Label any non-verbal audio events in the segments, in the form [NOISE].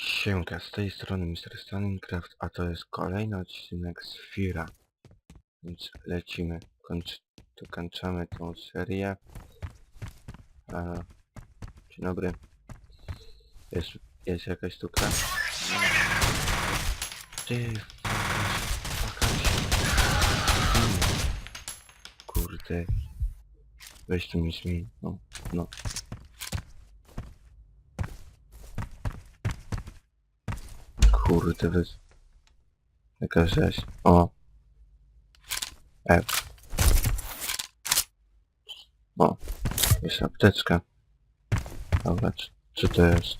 Siemanka, z tej strony Mr. Stalingrad, a to jest kolejny odcinek z Fira. Więc lecimy, Kończ, dokończamy tą serię. A, dzień dobry. Jest, jest jakaś tuka? Ty. Kurde. Weź tu mi śmiej, no, no. Kurde, wys... Jaka rzeź. O. F. O. Jest apteczka. Dobra, czy, czy to jest?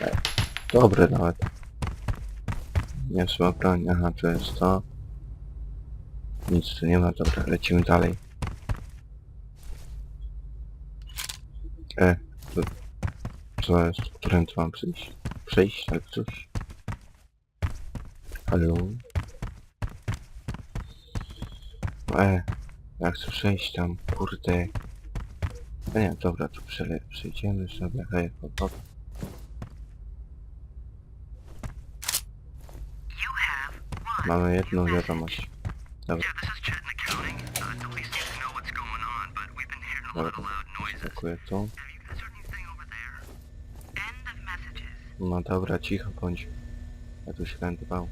E, Dobre nawet. Nie trzeba broń. Aha, to jest to. Nic tu nie ma, dobra, lecimy dalej. E, co jest? Którym tu mam przyjść? Przejść jak coś? Halo? E, ja chcę przejść tam, kurde. A nie, dobra, tu przele przejdziemy sobie, hej, hop, hop. Mamy jedną wiadomość. Dobra, Yeah, this is No dobra, cicho bądź. Ja tu się będę bał.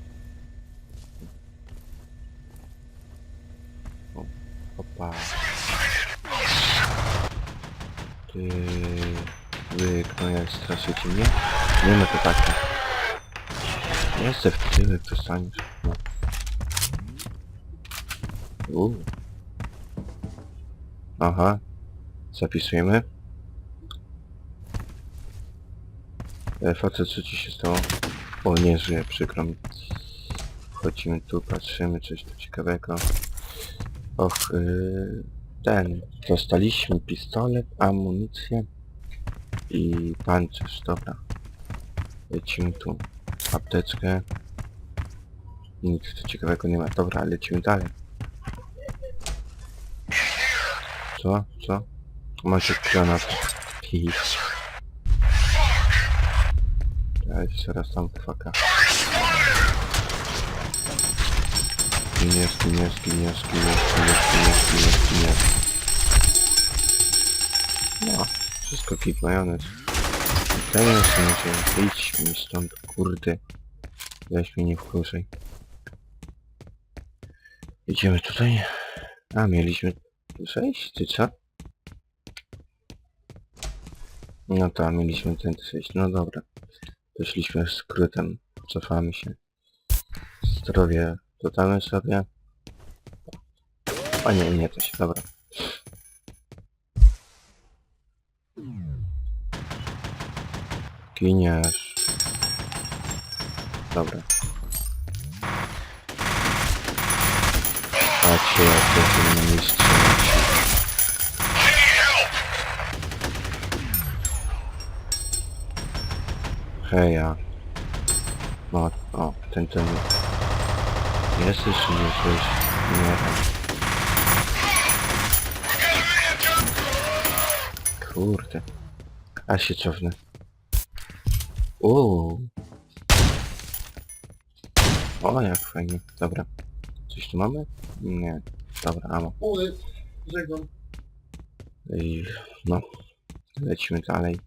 O, opa. Ty... Wy, no jak straszycie mnie? Nie no to takie. Nie chcę w tyły przestaniesz. No. Uuu. Aha. Zapisujemy. E, facet, co ci się stało? O, nie żyje, przykro mi. Wchodzimy tu, patrzymy, coś tu ciekawego. Och, yy, ten. Dostaliśmy pistolet, amunicję i pancerz, dobra. Lecimy tu. Apteczkę. Nic tu ciekawego nie ma. Dobra, lecimy dalej. Co? Co? Macie granat. Pis. Jeszcze raz tam faka. Ginie, ginie, ginie, ginie, ginie, ginie, ginie, ginie. No, wszystko kit majonez. Teraz będzie, idź mi stąd, kurde. Weź mnie nie wkurzaj. Idziemy tutaj. A, mieliśmy przejść, czy co? No to, mieliśmy ten przejść, no dobra. Wyszliśmy skrótem, cofamy się. Zdrowie dodamy sobie. A nie, nie to się, dobra. Giniesz. Dobra. Patrzcie jak to się na leci. Heja. No, o, ten, ten. Jesteś czy nie jesteś? Nie. Kurde. A się cofnę. Uuu. O, jak fajnie. Dobra. Coś tu mamy? Nie. Dobra, amo. Ule, żegnam. I no. Lecimy dalej.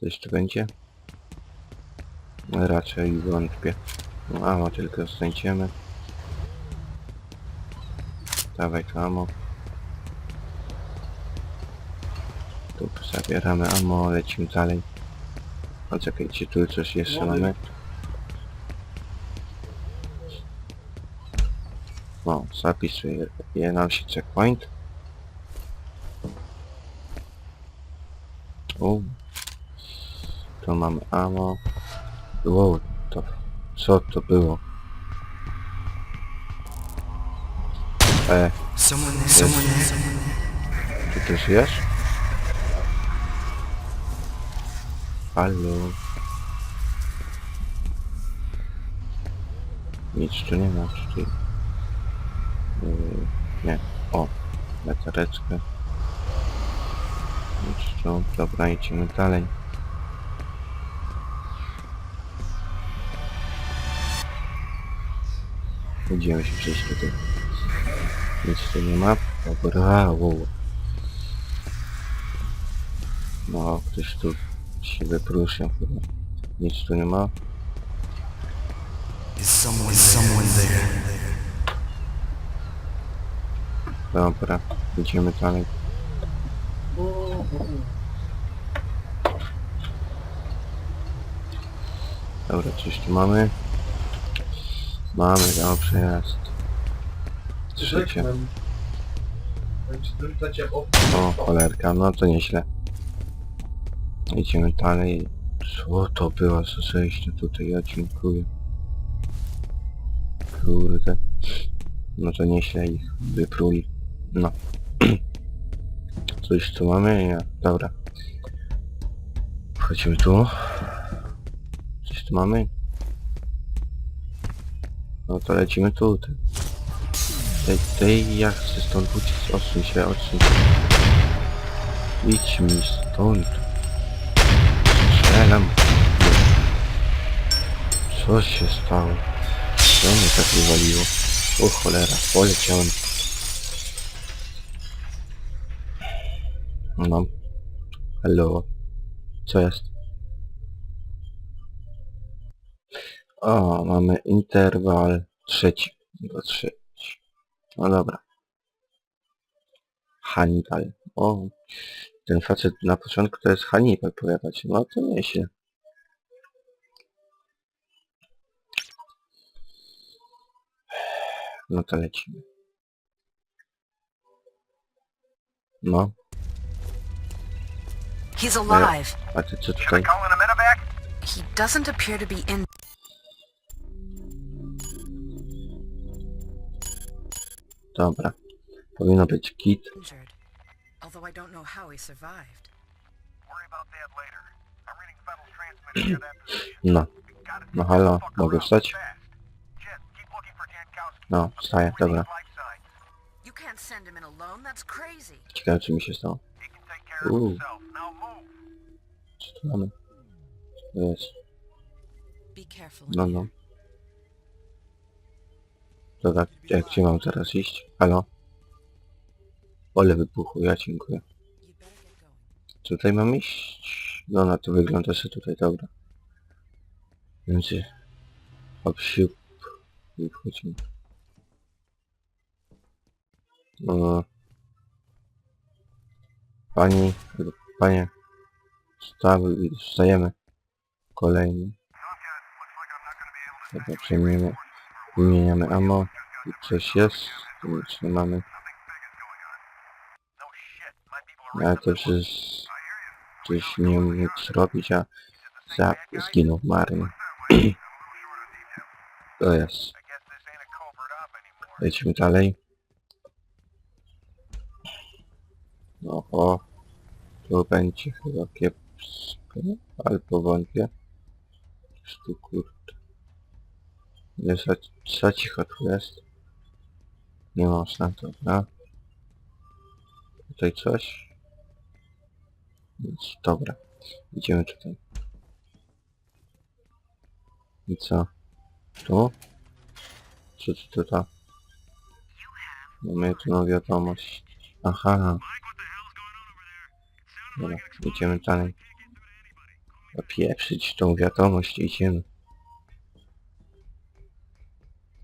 Coś tu będzie? Raczej wątpię. No amo tylko znajdziemy. Dawaj to amo. Tu zabieramy amo, lecimy dalej. O czekajcie, tu coś jeszcze mamy. O, zapisuje je nam się checkpoint. U. Tu mamy ammo. Wow, to... Co to było? E, Someone there. Someone there. ty tu żyjesz? Halo? Nic tu nie ma, czyli... Yy, nie. O, latareczkę. Co? Dobra, idziemy dalej. Idziemy się przejść tutaj. Nic tu nie ma. Dobra, wow. No, ktoś tu się wyprószył chyba. Nic tu nie ma. Is someone, is someone there? Dobra, idziemy dalej. Dobra, coś tu mamy. Mamy, dobrze jest. Trzecie. O, cholerka, no to nieźle. Idziemy dalej. Co to było za zejście tutaj? Ja dziękuję. Kurde. No to nieźle ich wypruli. No. [CLEARS THROAT] Coś tu mamy? Nie. Dobra. Wchodzimy tu. Coś tu mamy? No to lecimy tutaj. Tej, tej ja chcę stąd uciec. Odsuń się, odsuń się. Idź mi stąd. Strzelam. Co się stało? Co mnie tak wywaliło? O cholera, poleciałem. No. Hello. Co jest? O, mamy interwal trzeci. Do trzeci. No dobra. Hannibal. O, ten facet na początku to jest Hannibal, powiadacie. No to nieźle. No to lecimy. No, He's alive. a ty co tutaj? Calling a medevac? He doesn't appear to be in. Dobra. Powinno być kit. although I don't know how he survived. Worry about that later. I'm reading Fennel's transmitter near that position. No, no halo, mogę wstać? No, wstaję, dobra. You can't send him in alone, that's crazy. Ciekawe czy mi się stało. Move. Co tu mamy? Co to jest? Careful. No, no. Dobra, jak gdzie mam teraz iść? Halo? Ole wybuchu, ja dziękuję. Tutaj mam iść? No na to wygląda się tutaj, dobra. Więc hop siup i wchodzimy. No. Pani, panie, stawy, wstajemy. Kolejny. Dobra, przejmiemy, wymieniamy ammo. I coś jest, tu nic nie mamy. No Ale też jest coś nie mógł zrobić, a za, zginął marnie. [CLEARS THROAT] to jest. Lecimy dalej. Oho. Tu będzie chyba kiepsko, albo wątpię. Coś tu kurde. Nie za, za cicho tu jest. Nie można, dobra. Tutaj coś. Nic, dobra. Idziemy tutaj. I co? Tu? Co tu to? Mamy tu nową wiadomość. Aha. Dobra, idziemy dalej. Opieprzyć tą wiadomość, idziemy.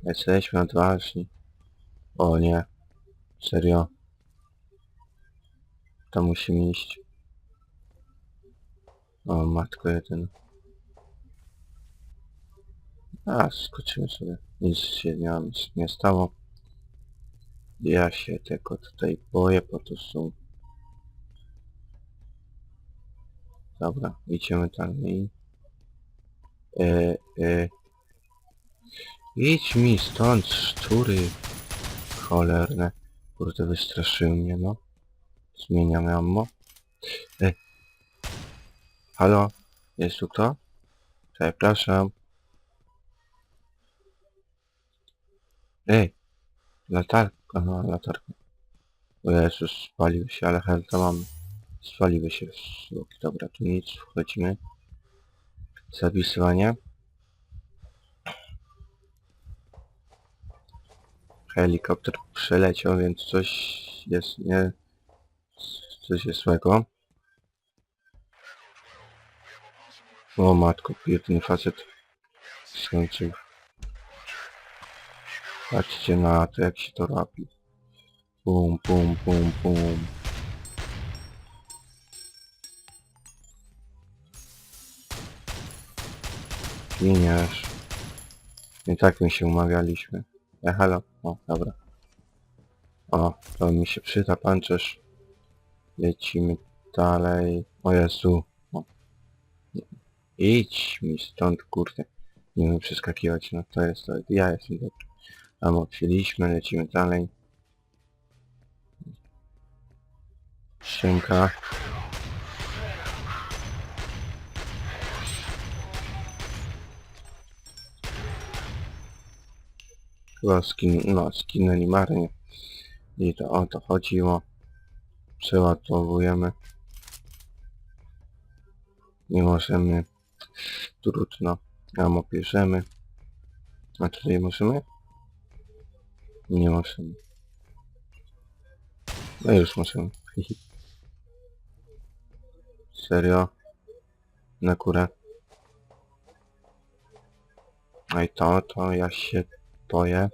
Jesteśmy odważni. O nie. Serio. To musimy iść. O matko jeden. A, skoczymy sobie. Nic się nie, nie stało. Ja się tego tutaj boję, bo to są... Dobra, idziemy dalej. E, e. Idź mi stąd, szczury. Cholerne. Kurde, wystraszyły mnie, no. Zmieniamy ammo. E. Halo? Jest tu kto? Przepraszam. Ej! Latarka, aha, latarka. O Jezus, spalił się, ale helta mam. Zwaliły się. Dobra, tu nic, wchodzimy. Zapisywanie. Helikopter przeleciał, więc coś jest nie... Coś jest złego. O matko, biedny facet skończył. Patrzcie na to, jak się to robi. Pum, pum, pum, pum. Giniesz. I tak my się umawialiśmy. E, halo? O, dobra. O, to mi się przyda pancerz. Lecimy dalej. O Jezu. O. Idź mi stąd, kurde. Nie umiem przeskakiwać, no to jest to. Ja jestem dobry. Tam otwieriliśmy, lecimy dalej. Szynka. Chyba skin, no skinęli marnie. I to o to chodziło. Przeładowujemy. Nie możemy. Trudno. Amo bierzemy. A tutaj możemy? Nie możemy. No już możemy. [LAUGHS] Serio? Na górę. No i to, to ja się boję.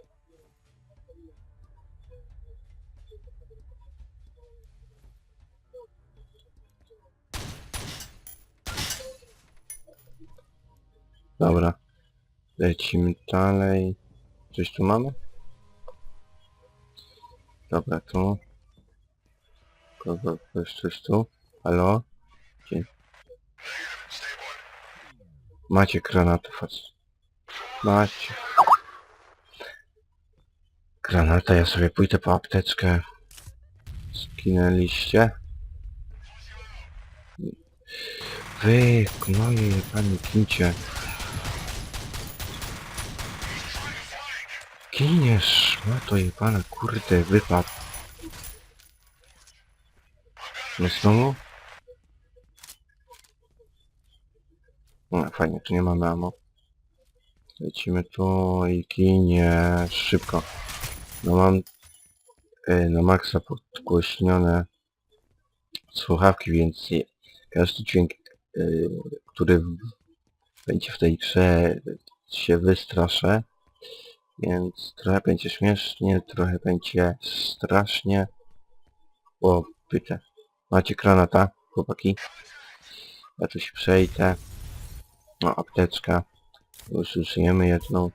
Dobra. Lecimy dalej. Coś tu mamy? Dobra, tu. Kogo, ktoś coś tu? Halo? Gdzie? Macie granatów. Macie. Granata, ja sobie pójdę po apteczkę. Skinęliście? Wy, gnoje, panie kincie. Giniesz, no to jebana, kurde, wypadł. No znowu? No fajnie, tu nie mamy ammo. Lecimy tu i ginie szybko. No mam e, na maksa podgłośnione słuchawki, więc każdy dźwięk, e, który będzie w tej grze się wystraszę. Więc trochę będzie śmiesznie, trochę będzie strasznie. O, pytę. Macie granata, chłopaki? Ja tu się przejdę. No, apteczka. Już użyjemy jedną.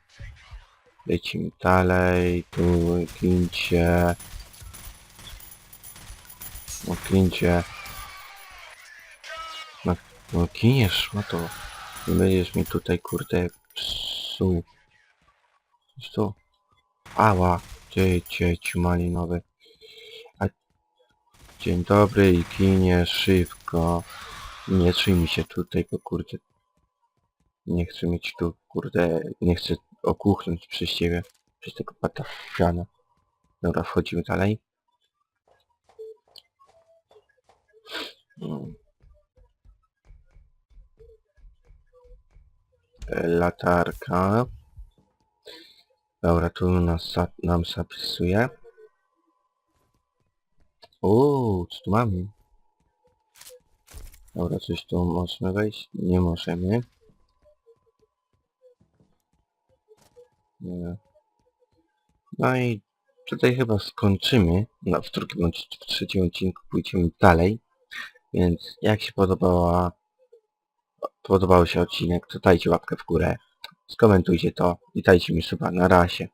Lecimy dalej. Tu gincie. No, gincie. No, no giniesz, no to. Nie będziesz mi tutaj, kurde, psuł. Coś tu. Ała, gdzie cieciu malinowy. A... Dzień dobry i kinie szybko. Nie trzyj mi się tutaj, bo kurde. Nie chcę mieć tu, kurde, nie chcę okuchnąć przez ciebie. Przez tego patafiana. Dobra, wchodzimy dalej. Mm. E, Latarka. Dobra, tu nas, nam zapisuje. Uuu, co tu mamy? Dobra, coś tu możemy wejść? Nie możemy. No i tutaj chyba skończymy. No, w drugim w trzecim odcinku pójdziemy dalej. Więc jak się podobała, podobał się odcinek, to dajcie łapkę w górę. Skomentujcie to i dajcie mi suba. Na razie.